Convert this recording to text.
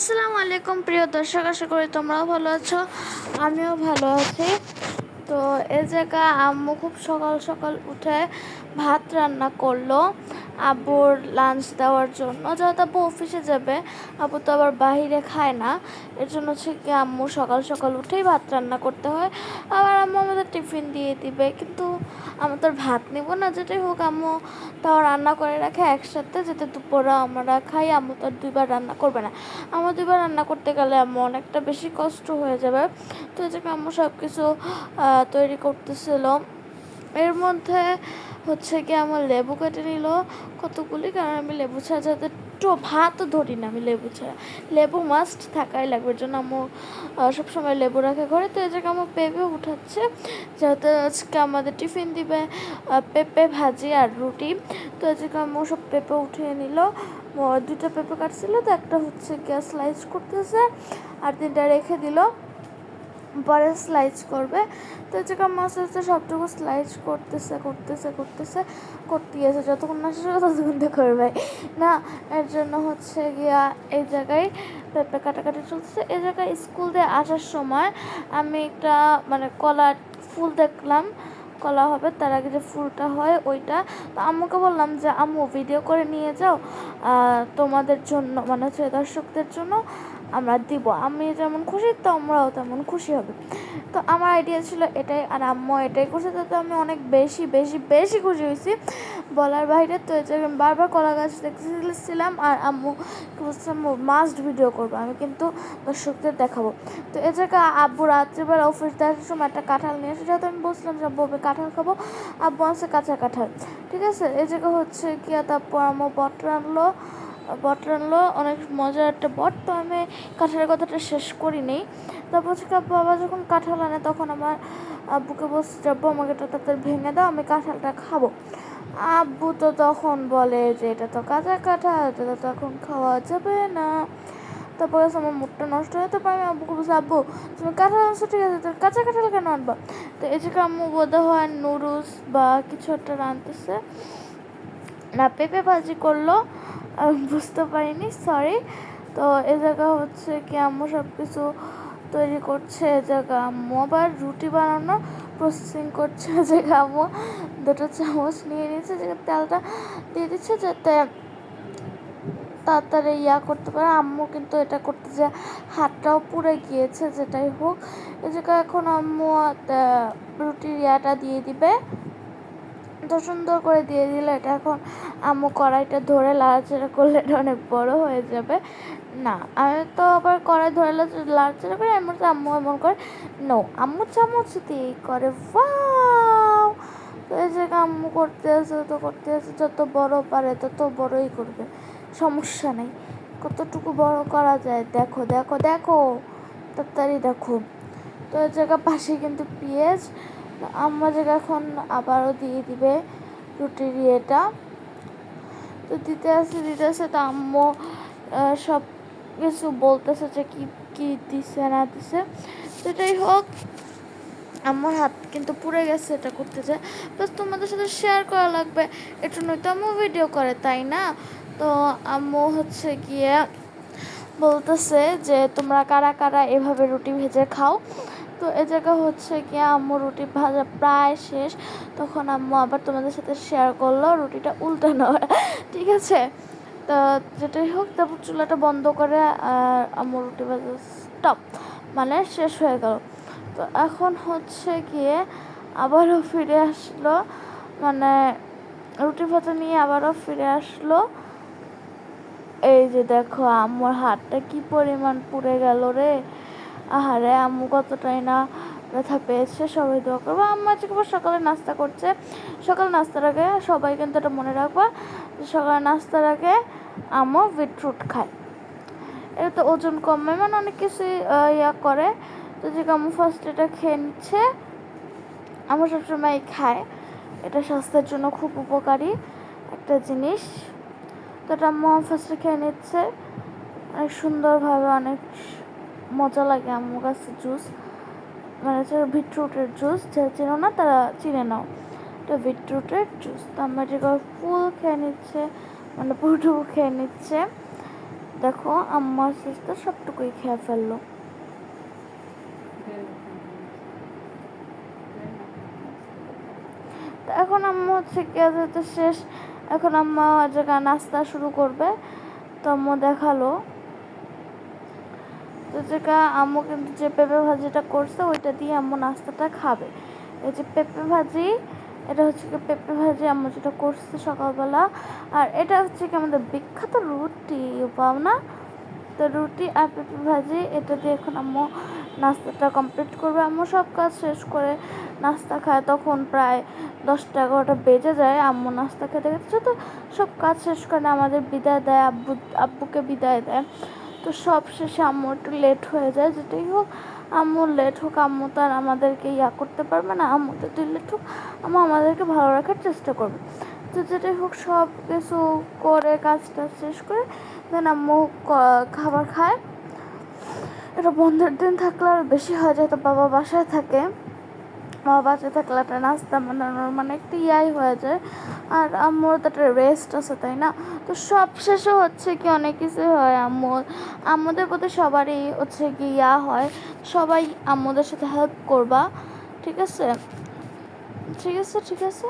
আসসালামু আলাইকুম, প্রিয় দর্শক, আশা করি তোমরাও ভালো আছো। আমিও ভালো আছি। তো এ জায়গা আম্মু খুব সকাল সকাল উঠে ভাত রান্না করল আব্বুর লাঞ্চ দেওয়ার জন্য। যেহেতু আব্বু অফিসে যাবে আব্বু তো আবার বাহিরে খায় না। এর জন্য হচ্ছে কি, আম্মু সকাল সকাল উঠেই ভাত রান্না করতে হয়। আবার আম্মু আমাদের টিফিন দিয়ে দিবে। কিন্তু আমরা তো ভাত নেব না, যেটাই হোক আম্মু তাও রান্না করে রাখে একসাথে, যাতে দুপুরে আমরা খাই। আম্মু তো দুইবার রান্না করবে না। আমার দুইবার রান্না করতে গেলে আম্মু অনেকটা বেশি কষ্ট হয়ে যাবে। তো এই যে আম্মু সব কিছু তৈরি করতেছিল। এর মধ্যে হচ্ছে কি আমার লেবু কেটে নিল কতগুলি? কারণ আমি লেবু ছাড়া যাতে একটু ভাতও ধরি না, আমি লেবু ছাড়া। লেবু মাস্ট থাকাই লাগবে জন্য আম্মু সবসময় লেবু রাখে ঘরে। তো এই জায়গায় আমার পেঁপে উঠাচ্ছে যেহেতু আজকে আমাদের টিফিন দিবে পেঁপে ভাজি আর রুটি। তো এই জায়গায় আম্মু সব পেঁপে উঠিয়ে নিল। দুটো পেঁপে কাটছিল, তো একটা হচ্ছে গ্যাস স্লাইস করতেছে, আর তিনটা রেখে দিল। পরে স্লাইস করবে। তো চিকেন মাছ হচ্ছে সবটুকু স্লাইস করতেছে করতেছে করতেছে করতে গিয়েছে যতক্ষণ না শেষ হবে ততক্ষণ তো করবে। না, এর জন্য হচ্ছে গিয়া এই জায়গায় পেঁপে কাটাকাটি চলতেছে। এই জায়গায় স্কুল দিয়ে আসার সময় আমি একটা মানে কলার ফুল দেখলাম। কলা হবে, তার আগে যে ফুলটা হয় ওইটা। তো আম্মুকে বললাম যে, আম্মু ভিডিও করে নিয়ে যাও তোমাদের জন্য মানে হচ্ছে দর্শকদের জন্য আমরা দিব। আমি যেমন খুশি, তোমরাও তেমন খুশি হবে। তো আমার আইডিয়া ছিল এটাই, আর আম্মু এটাই করছে, তাতে আমি অনেক বেশি বেশি বেশি খুশি হয়েছি। বলার বাইরে তো এই আমি বারবার কলা গাছ দেখতেছিলাম, আর আম্মু বলছিলাম মাস্ট ভিডিও করব, আমি কিন্তু দর্শকদের দেখাবো। তো এ জায়গায় আব্বু রাত্রিবেলা অফিস দেখার সময় একটা কাঁঠাল নিয়ে এসে, যেহেতু আমি বলছিলাম যে আব্বু কাঁঠাল খাব, আব্বু আছে কাঁচা কাঁঠাল। ঠিক আছে? জায়গা হচ্ছে কি তারপর আম্মু বটর আনলো বট রানলো অনেক মজার একটা বট। তো আমি কাঁঠালের কথাটা শেষ করি করিনি। তারপর হচ্ছে বাবা যখন কাঁঠাল আনে, তখন আমার আব্বুকে বলছে যে, আব্বু, আমাকে এটা তাড়াতাড়ি ভেঙে দাও, আমি কাঁঠালটা খাব। আব্বু তো তখন বলে যে, এটা তো কাঁচা কাঁঠাল, এটা তো এখন খাওয়া যাবে না। তারপরে আমার মুখটা নষ্ট হয়ে তো আমি আব্বুকে বলছি, আব্বু, তুমি কাঁঠাল আনছো, ঠিক আছে, তুমি কাঁচা কাঁঠাল কেন আনবা? তো এই যে আম্মু বোধ হয় নুডলস বা কিছু একটা রাঁধতেছে, না, পেঁপে ভাজি করল। বুঝতে পারিনি সরি তো এ জায়গা হচ্ছে কি আম্মু সব কিছু তৈরি করছে, এ জায়গা আম্মু আবার রুটি বানানো প্রসেসিং করছে যে আম্মু দুটো চামচ নিয়ে নিয়েছে, যে তেলটা দিয়ে দিচ্ছে যাতে তাড়াতাড়ি ইয়া করতে পারে। আম্মু কিন্তু এটা করতে যে হাতটাও পুড়ে গিয়েছে, যেটাই হোক। এই জায়গায় এখন আম্মু রুটির ইয়াটা দিয়ে দিবে। এত সুন্দর করে দিয়ে দিলে। এটা এখন আম্মু কড়াইটা ধরে লাড়াচাড়া করলে এটা অনেক বড় হয়ে যাবে। না, আমি তো আবার কড়াই ধরে লাড়াচাড়া করি এমন আম্মু এমন করে নো আম্মু চামচ দিয়েই করে, ওয়াও! তো এই যে আম্মু করতে আছে, তো করতে আছে, যত বড় পারে তত বড়ই করবে। সমস্যা নেই, কতটুকু বড় করা যায়, দেখো দেখো দেখো, তাড়াতাড়ি দেখো। তো এই জায়গা পাশে কিন্তু পেঁয়াজ জায়গা এখন আবারও দিয়ে দিবে রুটির ইয়েটা। তো দিতে আসে দিতে আসে তো আম্মু সব কিছু বলতেছে যে কি কি দিছে, না দিছে। সেটাই হোক, আমার হাত কিন্তু পুড়ে গেছে এটা করতে চায় প্লাস তোমাদের সাথে শেয়ার করা লাগবে, এর জন্যই তো আম্মু ভিডিও করে, তাই না? তো আম্মু হচ্ছে গিয়ে বলতেছে যে তোমরা কারা কারা এভাবে রুটি ভেজে খাও? তো এ জায়গা হচ্ছে গিয়ে আম্মু রুটি ভাজা প্রায় শেষ। তখন আম্মু আবার তোমাদের সাথে শেয়ার করল রুটিটা উল্টানো। ঠিক আছে? তো যেটাই হোক, তারপর চুলাটা বন্ধ করে আর আম্মু রুটি ভাজা স্টপ মানে শেষ হয়ে গেল। তো এখন হচ্ছে গিয়ে আবারও ফিরে আসলো মানে রুটি ভাজা নিয়ে আবারও ফিরে আসলো। এই যে দেখো, আম্মুর হাতটা কি পরিমাণ পুড়ে গেল রে। আহারে আম্মু, কতটাই না ব্যথা পেয়েছে, সবাই দোয়া করব। আম্মা আজকে সকালে নাস্তা করছে। সকালে নাস্তার আগে সবাই কিন্তু এটা মনে রাখবা সকালে নাস্তার আগে আম্মু বিটরুট খায়। এটা তো ওজন কমে মানে অনেক কিছু ইয়া করে। তো যে আম্মু ফার্স্ট এটা খেয়ে নিচ্ছে। আমার সবসময় খায়। এটা স্বাস্থ্যের জন্য খুব উপকারী একটা জিনিস। তো এটা আম্মু ফার্স্টে খেয়ে নিচ্ছে। অনেক সুন্দরভাবে, অনেক মজা লাগে আম্মু গাছের জুস মানে হচ্ছে বিটরুটের জুস যারা চেনো না তারা চিনে নাও। এটা বিটরুটের জুস তো আমার যেগুলো ফুল খেয়ে নিচ্ছে মানে পুরোটুকু খেয়ে নিচ্ছে। দেখো, আম্মু আস্তে আস্তে সবটুকুই খেয়ে ফেলল। তো এখন আম্মু হচ্ছে গিয়ে যেহেতু শেষ। এখন আম্মা জায়গা নাস্তা শুরু করবে, তো আম্মু দেখাল। তো যেটা আম্মু কিন্তু যে পেঁপে ভাজিটা করছে, ওইটা দিয়ে আম্মু নাস্তাটা খাবে। এই যে পেঁপে ভাজি, এটা হচ্ছে কি পেঁপে ভাজি আম্মু যেটা করছে সকালবেলা। আর এটা হচ্ছে কি আমাদের বিখ্যাত রুটি পাও না? তো রুটি আর পেঁপে ভাজি, এটা দিয়ে এখন আম্মু নাস্তাটা কমপ্লিট করবে। আম্মু সব কাজ শেষ করে নাস্তা খায়, তখন প্রায় দশটা এগারোটা বেজে যায় আম্মু নাস্তা খেতে খেতে। তো সব কাজ শেষ করে আমাদের বিদায় দেয়, আব্বু, আব্বুকে বিদায় দেয়। তো সব শেষে আম্মু একটু লেট হয়ে যায়, যেটাই হোক। আম্মু লেট হোক, আম্মু তো আর আমাদেরকে ইয়া করতে পারবে না। আম্মু যদি লেট হোক, আম্মু আমাদেরকে ভালো রাখার চেষ্টা করবে। তো যেটাই হোক, সব কিছু করে, কাজটা শেষ করে দেন আম্মু খাবার খায়। এটা বন্ধের দিন থাকলে আর বেশি হয়ে যায়, তো বাবা বাসায় থাকে। বাবা বাঁচে থাকলে একটা নাস্তা বানানোর মানে একটা ইয়াই হয়ে যায়। আর আম্মুর তো একটা রেস্ট আছে, তাই না? তো সব শেষে হচ্ছে কি অনেক কিছু হয় আম্মু। আম্মুদের প্রতি সবারই হচ্ছে কি ইয়া হয়। সবাই আম্মুদের সাথে হেল্প করবা, ঠিক আছে? ঠিক আছে ঠিক আছে?